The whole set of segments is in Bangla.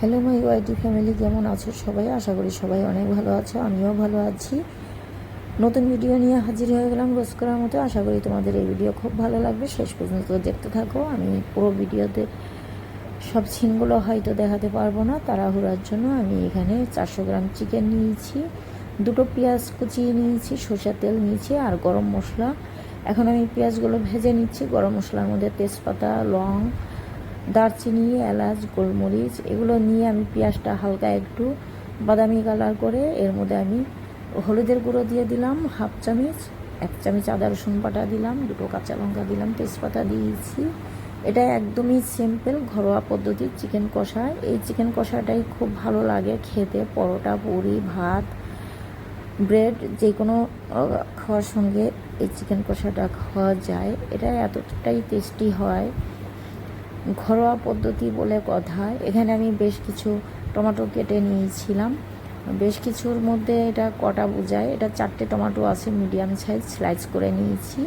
হ্যালো মাই ওয়াইটি ফ্যামিলি, কেমন আছো সবাই? আশা করি সবাই অনেক ভালো আছো, আমিও ভালো আছি। নতুন ভিডিও নিয়ে হাজির হয়ে গেলাম রোজ করার মতো। আশা করি তোমাদের এই ভিডিও খুব ভালো লাগবে। শেষ পর্যন্ত দেখতে থাকো। আমি পুরো ভিডিওতে সব সিনগুলো হয়তো দেখাতে পারব না। তাড়াহুড়ার জন্য আমি এখানে চারশো গ্রাম চিকেন নিয়েছি, দুটো পেঁয়াজ কুচিয়ে নিয়েছি, সরষের তেল নিয়েছি আর গরম মশলা। এখন আমি পেঁয়াজগুলো ভেজে নিচ্ছি। গরম মশলার মধ্যে তেজপাতা, লং দারচিনি, এলাচ, গোলমরিচ, এগুলো নিয়ে আমি পেঁয়াজটা হালকা একটু বাদামি কালার করে এর মধ্যে আমি হলুদের গুঁড়ো দিয়ে দিলাম, হাফ চামচ, এক চামচ আদা রসুন বাটা দিলাম, দুটো কাঁচা লঙ্কা দিলাম, তেজপাতা দিয়েছি। এটা একদমই সিম্পল ঘরোয়া পদ্ধতির চিকেন কষা। এই চিকেন কষাটাই খুব ভালো লাগে খেতে, পরোটা, পুরি, ভাত, ব্রেড যে কোনো খাওয়ার সঙ্গে এই চিকেন কষাটা খাওয়া যায়। এটা এতটাই টেস্টি হয়। ঘরোয়া পদ্ধতি বলে কথা। এখানে আমি বেশ কিছু টমেটো কেটে নিয়েছিলাম। বেশ কিছুর মধ্যে এটা কটা বোঝায়। এটা চারটে টমেটো আছে, মিডিয়াম সাইজ, স্লাইস করে নিয়েছি।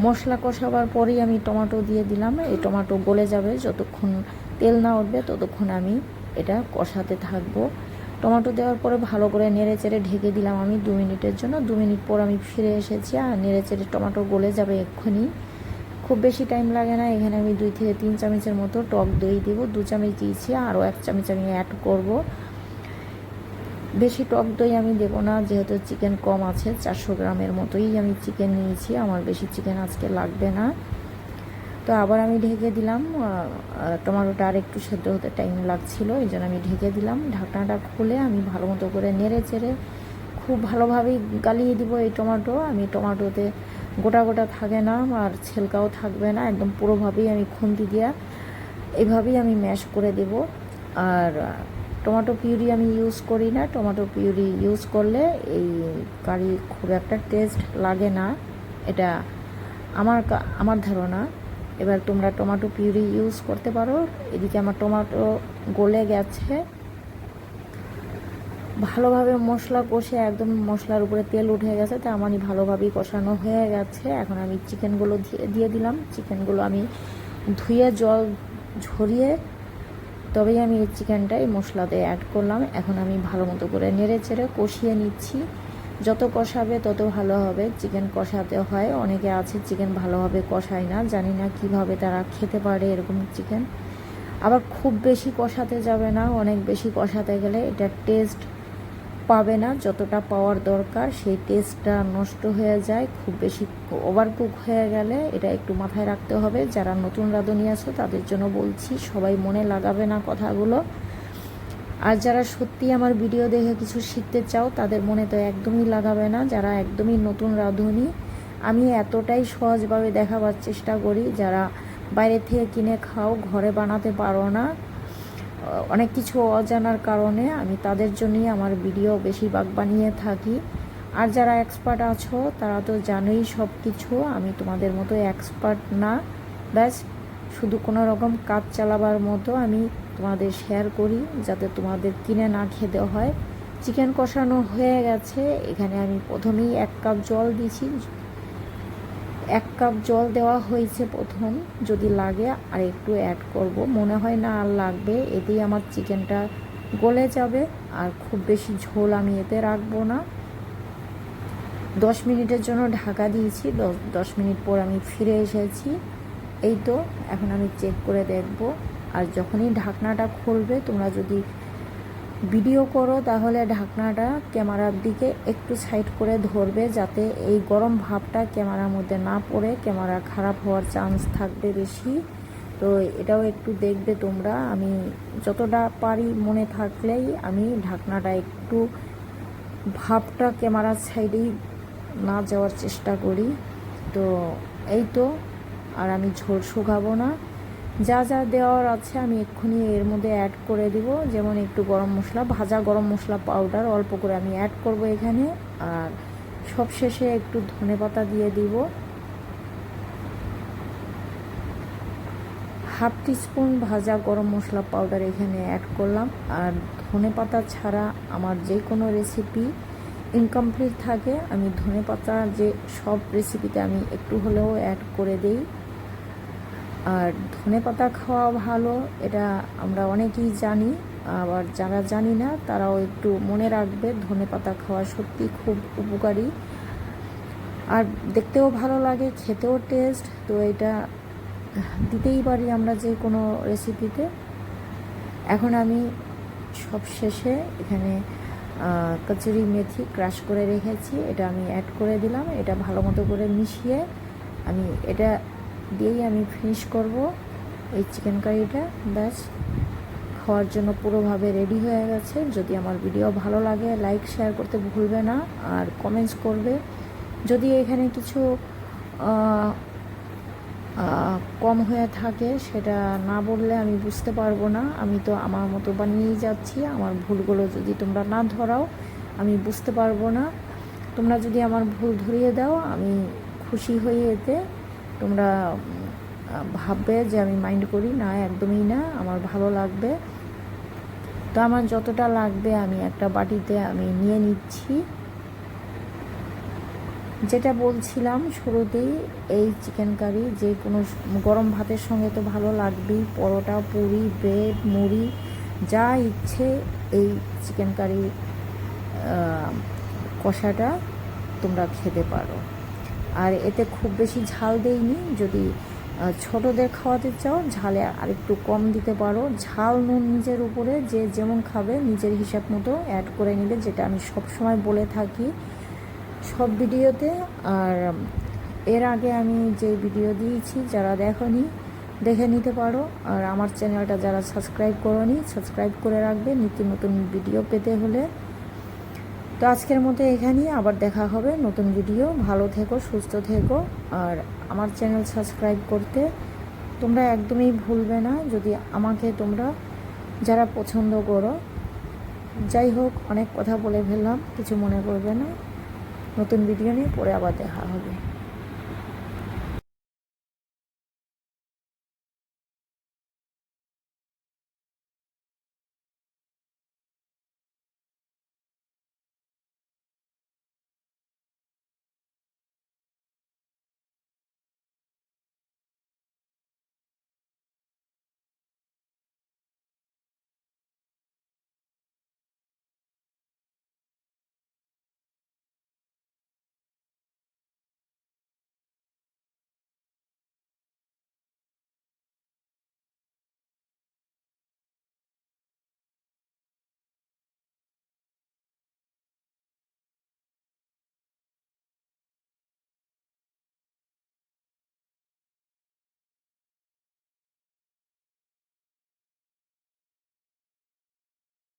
মশলা কষাবার পরেই আমি টমেটো দিয়ে দিলাম। এই টমেটো গলে যাবে, যতক্ষণ তেল না উঠবে ততক্ষণ আমি এটা কষাতে থাকব। টমেটো দেওয়ার পরে ভালো করে নেড়ে চেড়ে ঢেকে দিলাম আমি দু মিনিটের জন্য। দু মিনিট পর আমি ফিরে এসেছি আর নেড়ে চেড়ে টমেটো গলে যাবে এক্ষুনি। খুব বেশি টাইম লাগে না। এখানে আমি দুই থেকে তিন চামচের মতো টক দই দেবো। দু চামচ দিয়েছি, আরও এক চামচ আমি অ্যাড করব। বেশি টক দই আমি দেবো না, যেহেতু চিকেন কম আছে, চারশো গ্রামের মতোই আমি চিকেন নিয়েছি। আমার বেশি চিকেন আজকে লাগবে না। তো আবার আমি ঢেকে দিলাম টমেটোটা আর একটু সেদ্ধ হতে টাইম লাগছিল, এই জন্য আমি ঢেকে দিলাম। ঢাকনাটা খুলে আমি ভালো মতো করে নেড়ে চেড়ে খুব ভালোভাবেই গালিয়ে দিব এই টমেটো। আমি টমেটোতে গোটা গোটা থাকে না, আর ছেলকাও থাকবে না, একদম পুরোভাবেই আমি খুন্তি দিয়া এভাবেই আমি ম্যাশ করে দেব। আর টমেটো পিউরি আমি ইউজ করি না টমেটো পিউরি ইউজ করলে এই কারি খুব একটা টেস্ট লাগে না। এটা আমার আমার ধারণা। এবার তোমরা টমেটো পিউরি ইউজ করতে পারো। এদিকে আমার টমেটো গলে গেছে। ভালোভাবে মশলা কষে একদম মশলার উপরে তেল উঠে গেছে তার মানে ভালোভাবেই কষানো হয়ে গেছে। এখন আমি চিকেনগুলো দিয়ে দিয়ে দিলাম। চিকেনগুলো আমি ধুয়ে জল ঝরিয়ে তবেই আমি এই চিকেনটা এই মশলাতে অ্যাড করলাম। এখন আমি ভালো মতো করে নেড়ে চেড়ে কষিয়ে নিচ্ছি। যত কষাবে তত ভালো হবে। চিকেন কষাতে হয়। অনেকে আছে চিকেন ভালোভাবে কষায় না। জানি না কীভাবে তারা খেতে পারে এরকম চিকেন। আবার খুব বেশি কষাতে যাবে না। অনেক বেশি কষাতে গেলে এটা টেস্ট পাবে না, যতটা পাওয়ার দরকার, সেই টেস্টটা নষ্ট হয়ে যায়, খুব বেশি ওভার কুক হয়ে গেলে এটা একটু মাথায় রাখতে হবে। যারা নতুন রাঁধুনি আছো, তাদের জন্য বলছি, সবাই মনে লাগাবে না কথাগুলো। আর যারা সত্যি আমার ভিডিও দেখে কিছু শিখতে চাও, তাদের মনে তো একদমই লাগাবে না, যারা একদমই নতুন রাঁধুনি। আমি এতটাই সহজভাবে দেখাবার চেষ্টা করি, যারা বাইরে থেকে কিনে খাও, ঘরে বানাতে পারো না অনেক কিছু অজানার কারণে আমি তাদের জন্যই আমার ভিডিও বেশিরভাগ বানিয়ে থাকি। আর যারা এক্সপার্ট আছো, তারা তো জানোই সব কিছু আমি তোমাদের মতো এক্সপার্ট না। ব্যাস, শুধু কোনো রকম কাজ চালাবার মতো আমি তোমাদের শেয়ার করি, যাতে তোমাদের কিনে না খেতে হয়। চিকেন কষানো হয়ে গেছে। এখানে আমি প্রথমেই এক কাপ জল দিয়েছি। কাপ জল দেওয়া হয়েছে প্রথম, যদি লাগে আর একটু অ্যাড করব। মনে হয় না আর লাগবে, এতেই আমার চিকেনটা গলে যাবে আর খুব বেশি ঝোল আমি এতে রাখব না। দশ মিনিটের জন্য ঢাকা দিয়েছি, দশ মিনিট পর আমি ফিরে এসেছি। এই তো, এখন আমি চেক করে দেখব। আর যখনই ঢাকনাটা খুলবে, তোমরা যদি ভিডিও করো তাহলে ঢাকনাটা ক্যামেরার দিকে একটু সাইড করে ধরবে যাতে এই গরম ভাবটা ক্যামেরার মধ্যে না পড়ে। ক্যামেরা খারাপ হওয়ার চান্স থাকবে বেশি। তো এটাও একটু দেখবে তোমরা। আমি যতটা পারি মনে থাকলেই আমি ঢাকনাটা একটু ভাবটা ক্যামেরার সাইডেই না যাওয়ার চেষ্টা করি। তো এই তো, আর আমি ঝোল শুকাবো না। যা যা দেওয়ার আছে আমি এক্ষুনি এর মধ্যে অ্যাড করে দিব। যেমন একটু গরম মশলা, ভাজা গরম মশলা পাউডার অল্প করে আমি অ্যাড করব এখানে। আর সব শেষে একটু ধনে পাতা দিয়ে দিব। হাফ টিস্পুন ভাজা গরম মশলা পাউডার এখানে অ্যাড করলাম। আর ধনে পাতা ছাড়া আমার যে কোনো রেসিপি ইনকমপ্লিট থাকে। আমি ধনে পাতা যে সব রেসিপিতে আমি একটু হলেও অ্যাড করে দিই। আর ধনে পাতা খাওয়া ভালো, এটা আমরা অনেকেই জানি, আবার যারা জানি না, তারাও একটু মনে রাখবে, ধনে পাতা খাওয়া সত্যি খুব উপকারী। আর দেখতেও ভালো লাগে, খেতেও টেস্ট তো এটা দিতেই পারি আমরা যে কোনো রেসিপিতে এখন আমি সব শেষে এখানে কচুরি মেথি ক্রাশ করে রেখেছি, এটা আমি অ্যাড করে দিলাম, এটা ভালো মতো করে মিশিয়ে আমি এটা দিয়েই আমি ফিনিশ করব। এই চিকেন কারিটা ব্যাস। খাওয়ার জন্য পুরোভাবে রেডি হয়ে গেছে। যদি আমার ভিডিও ভালো লাগে লাইক শেয়ার করতে ভুলবে না। আর কমেন্টস করবে। যদি এখানে কিছু কম হয়ে থাকে, সেটা না বললে আমি বুঝতে পারব না। আমি তো আমার মতো বানিয়েই যাচ্ছি। আমার ভুলগুলো যদি তোমরা না ধরাও, আমি বুঝতে পারব না। তোমরা যদি আমার ভুল ধরিয়ে দাও, আমি খুশি হই এতে। তোমরা ভাববে যে আমি মাইন্ড করি। না, একদমই না, আমার ভালো লাগবে। তো আমার যতটা লাগবে আমি একটা বাটিতে আমি নিয়ে নিচ্ছি। যেটা বলছিলাম শুরুতেই, এই চিকেন কারি যে কোনো গরম ভাতের সঙ্গে তো ভালো লাগবেই। পরোটা, পুরি ব্রেড মুড়ি, যা ইচ্ছে এই চিকেন কারি কষাটা তোমরা খেতে পারো। আর এতে খুব বেশি ঝাল দেইনি। যদি ছোটদের খাওয়াতে চাও, ঝালে আরেকটু কম দিতে পারো। ঝাল নুন নিজের উপরে, যে যেমন খাবে, নিজের হিসাব মতো অ্যাড করে নেবে, যেটা আমি সব সময় বলে থাকি সব ভিডিওতে। আর, এর আগে আমি যে ভিডিও দিয়েছি, যারা দেখনি, দেখে নিতে পারো। আর আমার চ্যানেলটা যারা সাবস্ক্রাইব করনি, সাবস্ক্রাইব করে রাখবে। নিত্য নতুন ভিডিও পেতে হলে। তো আজকের মতো এখানেই আবার দেখা হবে নতুন ভিডিও ভালো থেকো, সুস্থ থেকো, আর আমার চ্যানেল সাবস্ক্রাইব করতে তোমরা একদমই ভুলবে না। যদি আমাকে তোমরা যারা পছন্দ করো, যাই হোক, অনেক কথা বলে ফেললাম, কিছু মনে করবে না। নতুন ভিডিও নিয়ে পরে আবার দেখা হবে।